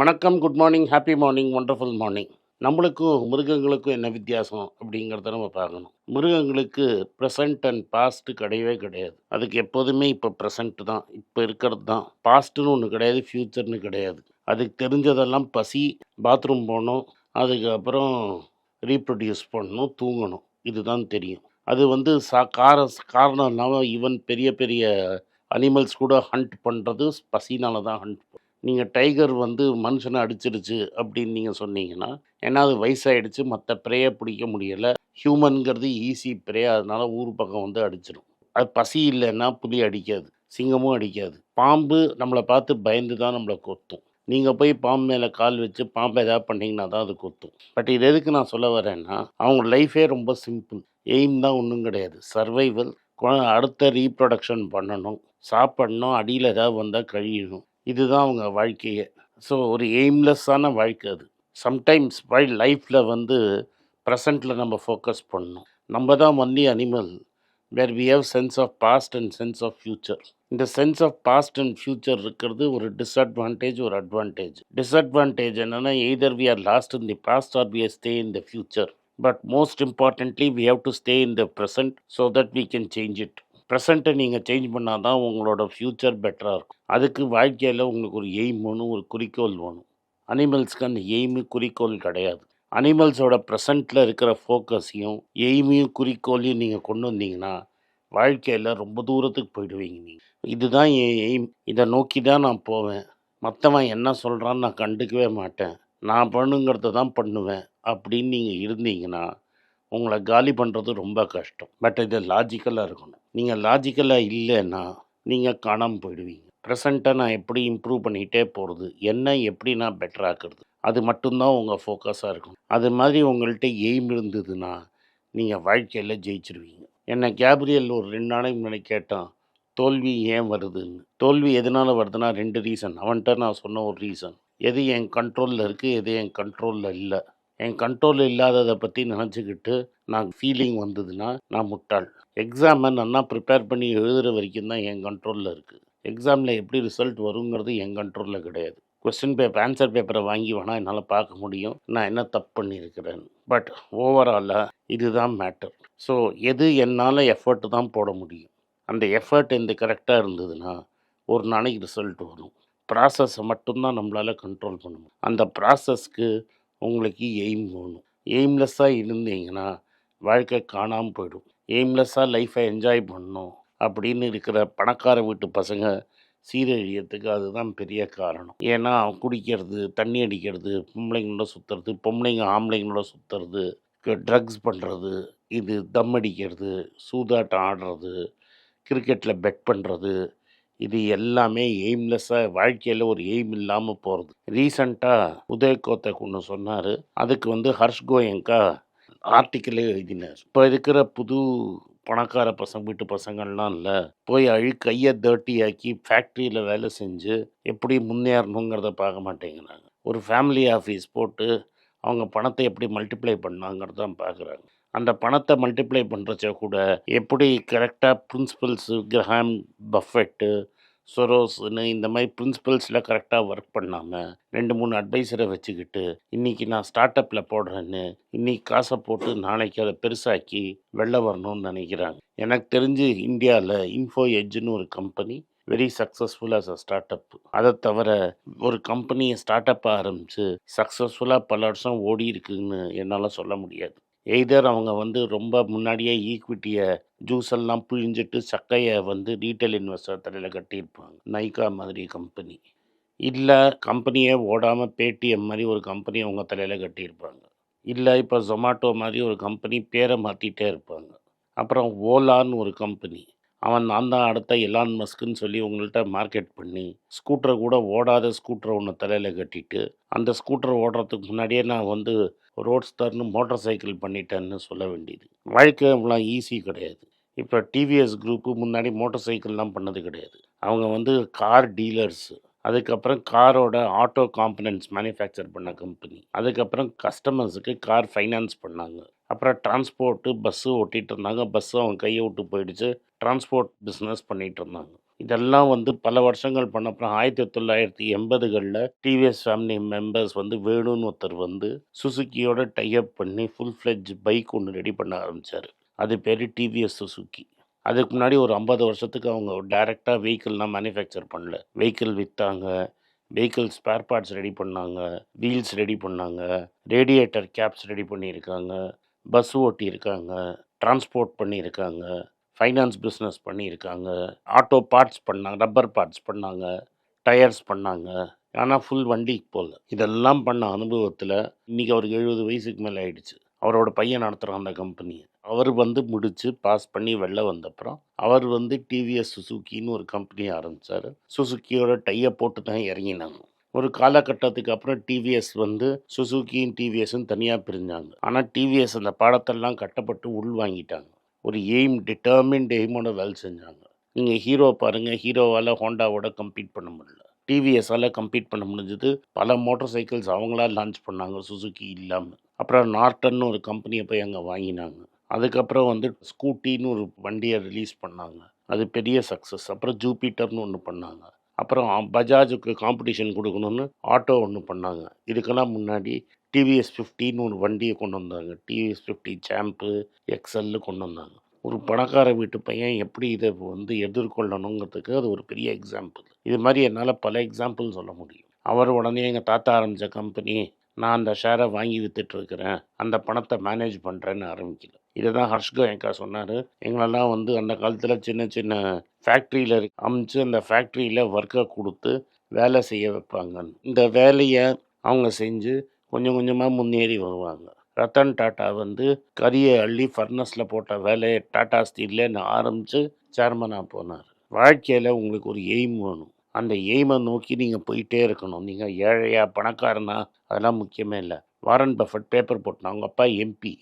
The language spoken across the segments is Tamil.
வணக்கம் good morning happy morning wonderful morning நம்மளுக்கும் மிருகங்களுக்கும் என்ன வித்தியாசம் அப்படிங்கிறத நம்ம பார்க்கணும். மிருகங்களுக்கு ப்ரெசண்ட் அண்ட் பாஸ்ட்டு கிடையவே கிடையாது. அதுக்கு எப்போதுமே இப்போ ப்ரெசண்ட் தான் இப்போ இருக்கிறது தான். பாஸ்ட்டுன்னு ஒன்று கிடையாது ஃப்யூச்சர்னு கிடையாது. அதுக்கு தெரிஞ்சதெல்லாம் பசி பாத்ரூம் போகணும் அதுக்கப்புறம் ரீப்ரொடியூஸ் பண்ணணும் தூங்கணும். இதுதான் தெரியும். அது வந்து சா கார காரணம் இல்லாமல் ஈவன் பெரிய பெரிய அனிமல்ஸ் கூட ஹண்ட் பண்ணுறது பசினால தான் ஹண்ட் நீங்கள் டைகர் வந்து மனுஷனை அடிச்சிருச்சு அப்படின்னு நீங்கள் சொன்னீங்கன்னா ஏன்னா அது வயசாயிடுச்சு மற்ற ப்ரேயை பிடிக்க முடியலை. ஹியூமனுங்கிறது ஈஸி ப்ரே அதனால ஊர் பக்கம் வந்து அடிச்சிடும் அது பசி இல்லைன்னா புலி அடிக்காது சிங்கமும் அடிக்காது. பாம்பு நம்மளை பார்த்து பயந்து தான் நம்மளை கொத்தும். நீங்கள் போய் பாம்பு மேலே கால் வச்சு பாம்பை ஏதாவது பண்ணிங்கன்னா தான் அது கொத்தும். பட் இது எதுக்கு நான் சொல்ல வரேன்னா அவங்க லைஃபே ரொம்ப சிம்பிள் எய்ம் தான் ஒன்றும் கிடையாது. சர்வைவல் அடுத்த ரீப்ரொடக்ஷன் பண்ணணும். சாப்பிடணும். அடியில் ஏதாவது வந்தால் கழியணும் இதுதான் அவங்க வாழ்க்கையே. ஸோ ஒரு எய்ம்லெஸ்ஸான வாழ்க்கை அது. சம்டைம்ஸ் வைல்ட் லைஃப்பில் வந்து ப்ரெசண்ட்டில் நம்ம ஃபோக்கஸ் பண்ணணும். நம்ம தான் only animal where we have sense of past and sense of future இந்த sense of past and future இருக்கிறது ஒரு டிஸ்அட்வான்டேஜ் ஒரு அட்வான்டேஜ் டிஸ்அட்வான்டேஜ் என்னென்னா either we are lost in the past or we are stay in the future but most importantly we have to stay in the present so that we can change it ப்ரெசண்ட்டை நீங்கள் சேஞ்ச் பண்ணால் தான் உங்களோட ஃப்யூச்சர் பெட்டராக இருக்கும். அதுக்கு வாழ்க்கையில் உங்களுக்கு ஒரு எய்ம் வேணும் ஒரு குறிக்கோள் வேணும். அனிமல்ஸ்க்கு அந்த எய்மு குறிக்கோள் கிடையாது. அனிமல்ஸோட ப்ரெசண்ட்டில் இருக்கிற ஃபோக்கஸையும் எய்மையும் குறிக்கோளையும் நீங்கள் கொண்டு வந்தீங்கன்னா வாழ்க்கையில் ரொம்ப தூரத்துக்கு போயிடுவீங்க நீங்கள் இதுதான் என் எய்ம். இதை நோக்கி தான் நான் போவேன். மற்றவன் என்ன சொல்கிறான்னு நான் கண்டுக்கவே மாட்டேன். நான் பண்ணுங்கிறத தான் பண்ணுவேன் அப்படின்னு நீங்கள் இருந்தீங்கன்னா உங்களை காலி பண்ணுறது ரொம்ப கஷ்டம். பட் இது லாஜிக்கலாக இருக்கணும். நீங்கள் லாஜிக்கலாக இல்லைன்னா நீங்கள் காணாமல் போயிடுவீங்க. ப்ரெசண்ட்டை நான் எப்படி இம்ப்ரூவ் பண்ணிகிட்டே போகிறது என்ன எப்படி நான் பெட்டராக்குறது அது மட்டும்தான் உங்கள் ஃபோக்கஸாக இருக்கும் அது மாதிரி உங்கள்கிட்ட எய்ம் இருந்ததுன்னா நீங்கள் வாழ்க்கையில் ஜெயிச்சிருவீங்க. என்னை கேப்ரியல் ஒரு ரெண்டு நாளைக்கு முன்னாடி கேட்டான் தோல்வி ஏன் வருதுன்னு? தோல்வி எதனால் வருதுன்னா ரெண்டு ரீசன் அவன்கிட்ட நான் சொன்ன ஒரு ரீசன் எது என் கண்ட்ரோலில் இருக்குது எது என் கண்ட்ரோலில் இல்லை. என் கண்ட்ரோலில் இல்லாததை பற்றி நினச்சிக்கிட்டு நான் ஃபீலிங் வந்ததுன்னா நான் முட்டாள். எக்ஸாமை நல்லா ப்ரிப்பேர் பண்ணி எழுதுகிற வரைக்கும் தான் என் கண்ட்ரோலில் இருக்குது எக்ஸாமில் எப்படி ரிசல்ட் வருங்கிறது என் கண்ட்ரோலில் கிடையாது. கொஸ்டின் பேப்பர் ஆன்சர் பேப்பரை வாங்கி வேணால் என்னால் பார்க்க முடியும். நான் என்ன தப்பு பண்ணியிருக்கிறேன்? பட் ஓவராலாக இதுதான் மேட்டர் ஸோ எது என்னால் எஃபர்ட் தான் போட முடியும்? அந்த எஃபர்ட் எந்த கரெக்டாக இருந்ததுன்னா ஒரு நாளைக்கு ரிசல்ட் வரும். ப்ராசஸை மட்டும்தான் நம்மளால் கண்ட்ரோல் பண்ண முடியும். அந்த ப்ராசஸ்க்கு உங்களுக்கு எய்ம் வேணும். எய்ம்லெஸ்ஸாக இருந்தீங்கன்னா வாழ்க்கை காணாமல் போயிடும். எய்ம்லெஸ்ஸாக லைஃப்பை என்ஜாய் பண்ணணும் அப்படின்னு இருக்கிற பணக்கார வீட்டு பசங்க சீரழியத்துக்கு அதுதான் பெரிய காரணம். ஏன்னா குடிக்கிறது தண்ணி அடிக்கிறது பொம்பளைங்களோட சுற்றுறது பொம்பளைங்க ஆம்பளைங்களோட சுற்றுறது ட்ரக்ஸ் பண்ணுறது இது தம் அடிக்கிறது சூதாட்டம் ஆடுறது கிரிக்கெட்டில் பெட் பண்ணுறது இது எல்லாமே எய்ம்லெஸ்ஸாக வாழ்க்கையில் ஒரு எய்ம் இல்லாமல் போகிறது ரீசண்டாக உதய் கோத்தக் ஒன்று சொன்னார். அதுக்கு வந்து ஹர்ஷ் கோயங்கா ஆர்டிக்கலே எழுதினார். இப்போ இருக்கிற புது பணக்கார பசங்க வீட்டு பசங்கள்லாம் இல்லை. போய் அழு கையை தேர்ட்டியாக்கி ஃபேக்ட்ரியில் வேலை செஞ்சு எப்படி முன்னேறணுங்கிறத பார்க்க மாட்டேங்கிறாங்க. ஒரு ஃபேமிலி ஆஃபீஸ் போட்டு அவங்க பணத்தை எப்படி மல்டிப்ளை பண்ணாங்கிறது தான் பார்க்குறாங்க. அந்த பணத்தை மல்டிப்ளை பண்ணுறச்ச கூட எப்படி கரெக்டாக பிரின்சிபல்ஸ் கிரஹாம் பஃபெட்டு சொரோஸ்னு இந்த மாதிரி பிரின்சிபல்ஸில் கரெக்டாக ஒர்க் பண்ணாமல் ரெண்டு மூணு அட்வைஸரை வச்சுக்கிட்டு இன்றைக்கி நான் ஸ்டார்ட் அப்பில் போடுறேன்னு இன்றைக்கி காசை போட்டு நாளைக்கு அதை பெருசாக்கி வெளில வரணும்னு நினைக்கிறாங்க. எனக்கு தெரிஞ்சு இந்தியாவில் இன்ஃபோ எட்ஜுன்னு ஒரு company very successful as a start up அதை தவிர ஒரு கம்பெனியை ஸ்டார்ட் அப் ஆரம்பித்து சக்ஸஸ்ஃபுல்லாக பல வருஷம் ஓடி இருக்குன்னு என்னால் சொல்ல முடியாது. எய்தர் அவங்க வந்து ரொம்ப முன்னாடியே ஈக்விட்டியை ஜூஸ் எல்லாம் பிழிஞ்சிட்டு சக்கையை வந்து ரீட்டைல் இன்வெஸ்டர் தலையில் கட்டியிருப்பாங்க. நைகா மாதிரி கம்பெனி. இல்லை கம்பெனியே ஓடாமல் பேடிஎம் மாதிரி ஒரு கம்பெனி அவங்க தலையில் கட்டியிருப்பாங்க. இல்லை இப்போ ஜொமாட்டோ மாதிரி ஒரு கம்பெனி பேரை மாற்றிட்டே இருப்பாங்க. அப்புறம் ஓலான்னு ஒரு கம்பெனி. அவன் நான் தான் அடுத்த எலான் மஸ்க்குன்னு சொல்லி உங்கள்கிட்ட மார்க்கெட் பண்ணி ஸ்கூட்டரை கூட ஓடாத ஸ்கூட்டரை ஒன்று தலையில் கட்டிட்டு அந்த ஸ்கூட்டர் ஓடுறதுக்கு முன்னாடியே நான் வந்து ரோட்ஸ்டர்னு மோட்டார் சைக்கிள் பண்ணிட்டேன்னு சொல்ல வேண்டியது. வாழ்க்கை இவ்வளோ ஈஸி கிடையாது. இப்போ டிவிஎஸ் குரூப்பு முன்னாடி மோட்டார் சைக்கிள்லாம் பண்ணது கிடையாது. அவங்க வந்து கார் டீலர்ஸு அதுக்கப்புறம் காரோட ஆட்டோ காம்பனன்ட்ஸ் மேனுஃபேக்சர் பண்ண கம்பெனி அதுக்கப்புறம் கஸ்டமர்ஸுக்கு கார் ஃபைனான்ஸ் பண்ணாங்க. அப்புறம் டிரான்ஸ்போர்ட்டு பஸ்ஸு ஓட்டிகிட்டு இருந்தாங்க. பஸ்ஸு அவங்க கையை விட்டு போயிடுச்சு. டிரான்ஸ்போர்ட் பிஸ்னஸ் பண்ணிகிட்டு இருந்தாங்க இதெல்லாம் வந்து பல வருஷங்கள் பண்ண அப்புறம் ஆயிரத்தி தொள்ளாயிரத்தி எண்பதுகளில் டிவிஎஸ் ஃபேமிலி மெம்பர்ஸ் வந்து வேணும்னு ஒருத்தர் வந்து சுசுக்கியோட டைப் பண்ணி ஃபுல் ஃப்ளெஜ் பைக் ஒன்று ரெடி பண்ண ஆரம்பித்தார் அது பேர் டிவிஎஸ் சுசுக்கி அதுக்கு முன்னாடி ஒரு ஐம்பது வருஷத்துக்கு அவங்க டைரெக்டாக வெஹிக்கிள்லாம் மேனுஃபேக்சர் பண்ணல. வெஹிக்கிள் விற்றாங்க வெஹிக்கிள் ஸ்பேர் பார்ட்ஸ் ரெடி பண்ணாங்க வீல்ஸ் ரெடி பண்ணாங்க ரேடியேட்டர் கேப்ஸ் ரெடி பண்ணியிருக்காங்க பஸ் ஓட்டியிருக்காங்க டிரான்ஸ்போர்ட் பண்ணியிருக்காங்க. ஃபைனான்ஸ் பிஸ்னஸ் பண்ணியிருக்காங்க. ஆட்டோ பார்ட்ஸ் பண்ணாங்க ரப்பர் பார்ட்ஸ் பண்ணாங்க டயர்ஸ் பண்ணாங்க. ஆனால் ஃபுல் வண்டிக்கு போகல இதெல்லாம் பண்ண அனுபவத்தில் இன்றைக்கி அவருக்கு எழுபது வயசுக்கு மேலே ஆயிடுச்சு. அவரோட பையன் நடத்துகிறான் அந்த கம்பெனியை. அவர் வந்து முடித்து பாஸ் பண்ணி வெளில வந்தப்புறம் அவர் வந்து டிவிஎஸ் சுசுக்கின்னு ஒரு கம்பெனி ஆரம்பித்தார் சுசுக்கியோட டையை போட்டு தான் இறங்கினாங்க. ஒரு காலகட்டத்துக்கு அப்புறம் டிவிஎஸ் வந்து சுசுக்கியும் டிவிஎஸும் தனியாக பிரிஞ்சாங்க. ஆனால் டிவிஎஸ் அந்த பாடத்தெல்லாம் கட்டப்பட்டு உள் வாங்கிட்டாங்க. ஒரு எய்ம் டிட்டர்மின்ட் எய்மோட வேலை செஞ்சாங்க. நீங்கள் ஹீரோ பாருங்கள் ஹீரோவால் ஹோண்டாவோட கம்ப்ளீட் பண்ண முடியல. டிவிஎஸ்ஸால் கம்ப்ளீட் பண்ண முடிஞ்சது. பல மோட்டர் சைக்கிள்ஸ் அவங்களா லான்ச் பண்ணாங்க சுசுக்கி இல்லாமல் அப்புறம் நார்டன்னு ஒரு கம்பெனியை போய் அங்கே வாங்கினாங்க. அதுக்கப்புறம் வந்து ஸ்கூட்டின்னு ஒரு வண்டியை ரிலீஸ் பண்ணாங்க. அது பெரிய சக்ஸஸ் அப்புறம் ஜூபிட்டர்னு ஒன்று பண்ணாங்க. அப்புறம் பஜாஜுக்கு காம்படிஷன் கொடுக்கணுன்னு ஆட்டோ ஒன்று பண்ணாங்க. இதுக்கெல்லாம் முன்னாடி டிவிஎஸ் ஃபிஃப்டின்னு ஒரு வண்டியை கொண்டு வந்தாங்க. டிவிஎஸ் ஃபிஃப்டி சாம்பு எக்ஸல்னு கொண்டு வந்தாங்க. ஒரு பணக்கார வீட்டு பையன் எப்படி இதை வந்து எதிர்கொள்ளணுங்கிறதுக்கு அது ஒரு பெரிய எக்ஸாம்பிள் இது மாதிரி என்னால் பல எக்ஸாம்பிள் சொல்ல முடியும். அவர் உடனே எங்கள் தாத்தா ஆரம்பித்த கம்பெனி நான் அந்த ஷேரை வாங்கி வித்துட்ருக்கிறேன் அந்த பணத்தை மேனேஜ் பண்ணுறேன்னு ஆரம்பிக்கல. இதை தான் ஹர்ஷ் கோயங்கா சொன்னார். எங்களெல்லாம் வந்து அந்த காலத்தில் சின்ன சின்ன ஃபேக்ட்ரியில் அமுச்சு அந்த ஃபேக்ட்ரியில் ஒர்க்கை கொடுத்து வேலை செய்ய வைப்பாங்க இந்த வேலையை அவங்க செஞ்சு கொஞ்சம் கொஞ்சமாக முன்னேறி வருவாங்க. ரத்தன் டாட்டா வந்து கரியை அள்ளி ஃபர்னஸில் போட்ட வேலையை டாட்டா ஸ்டீல்லேன்னு ஆரம்பித்து சேர்மனாக போனார். வாழ்க்கையில் உங்களுக்கு ஒரு எய்ம் வேணும். அந்த எய்மை நோக்கி நீங்கள் போயிட்டே இருக்கணும். நீங்கள் ஏழையா பணக்காரனா அதெல்லாம் முக்கியமே இல்லை. வாரன் பஃபட் பேப்பர் போட்டான் அவங்க அப்பா எம்பி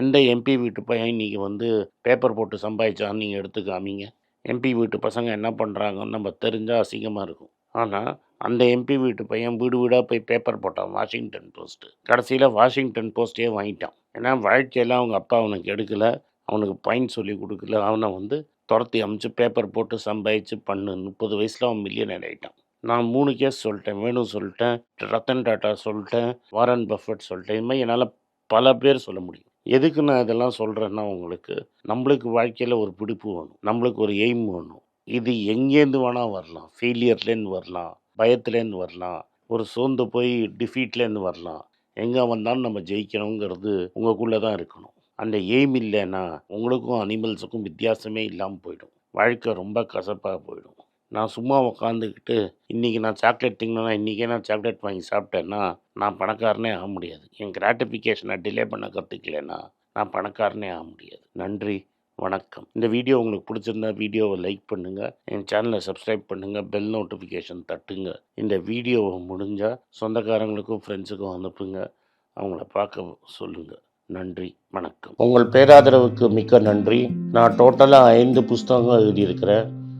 எந்த எம்பி வீட்டு பையன் இன்னைக்கு வந்து பேப்பர் போட்டு சம்பாதிச்சான்னு நீங்கள் எடுத்து காமிங்க. எம்பி வீட்டு பசங்க என்ன பண்ணுறாங்கன்னு நம்ம தெரிஞ்சால் அசிங்கமாக இருக்கும். ஆனால் அந்த எம்பி வீட்டு பையன் வீடு வீடாக போய் பேப்பர் போட்டான் வாஷிங்டன் போஸ்ட்டு கடைசியில் வாஷிங்டன் போஸ்ட்டே வாங்கிட்டான். ஏன்னா வாழ்க்கையில் அவங்க அப்பா அவனுக்கு எடுக்கலை அவனுக்கு பாயிண்ட் சொல்லி கொடுக்கல அவனை வந்து துரத்தி அமுச்சு பேப்பர் போட்டு சம்பாதிச்சு பண்ணு முப்பது வயசில் அவன் மில்லியனர் ஆகிட்டான் நான் மூணு கேஸ் சொல்லிட்டேன் வேணு சொல்லிட்டேன் ரத்தன் டாட்டா சொல்லிட்டேன் வாரன் பஃபட் சொல்லிட்டேன் இது மாதிரி என்னால் பல பேர் சொல்ல முடியும். எதுக்கு நான் இதெல்லாம் சொல்கிறேன்னா உங்களுக்கு நம்மளுக்கு வாழ்க்கையில் ஒரு பிடிப்பு வேணும் நம்மளுக்கு ஒரு எய்ம் வேணும். இது எங்கேருந்து வேணால் வரலாம் ஃபெயிலியர்லேருந்து வரலாம். பயத்துலேருந்து வரலாம். ஒரு சோர்ந்து போய் டிஃபீட்லேருந்து வரலாம். எங்கே வந்தாலும் நம்ம ஜெயிக்கணுங்கிறது உங்களுக்குள்ளே தான் இருக்கணும். அந்த எய்ம் இல்லைன்னா உங்களுக்கும் அனிமல்ஸுக்கும் வித்தியாசமே இல்லாமல் போயிடும். வாழ்க்கை ரொம்ப கசப்பாக போயிடும். நான் சும்மா உக்காந்துக்கிட்டு இன்றைக்கி நான் சாக்லேட் திங்கினா இன்றைக்கே நான் சாக்லேட் வாங்கி சாப்பிட்டேன்னா நான் பணக்காரனே ஆக முடியாது. என் கிராட்டிஃபிகேஷனை டிலே பண்ண கற்றுக்கலைன்னா நான் பணக்காரனே ஆக முடியாது. நன்றி. வணக்கம். இந்த வீடியோ உங்களுக்கு பிடிச்சிருந்தா வீடியோவை லைக் பண்ணுங்கள் என் சேனலை சப்ஸ்கிரைப் பண்ணுங்கள் பெல் நோட்டிஃபிகேஷன் தட்டுங்க. இந்த வீடியோவை முடிஞ்சால் சொந்தக்காரங்களுக்கும் ஃப்ரெண்ட்ஸுக்கும் அனுப்புங்க. அவங்கள பார்க்க சொல்லுங்கள் நன்றி. வணக்கம். உங்கள் பேராதரவுக்கு மிக்க நன்றி. நான் டோட்டலாக ஐந்து புஸ்தகங்கள் எழுதியிருக்கிறேன்.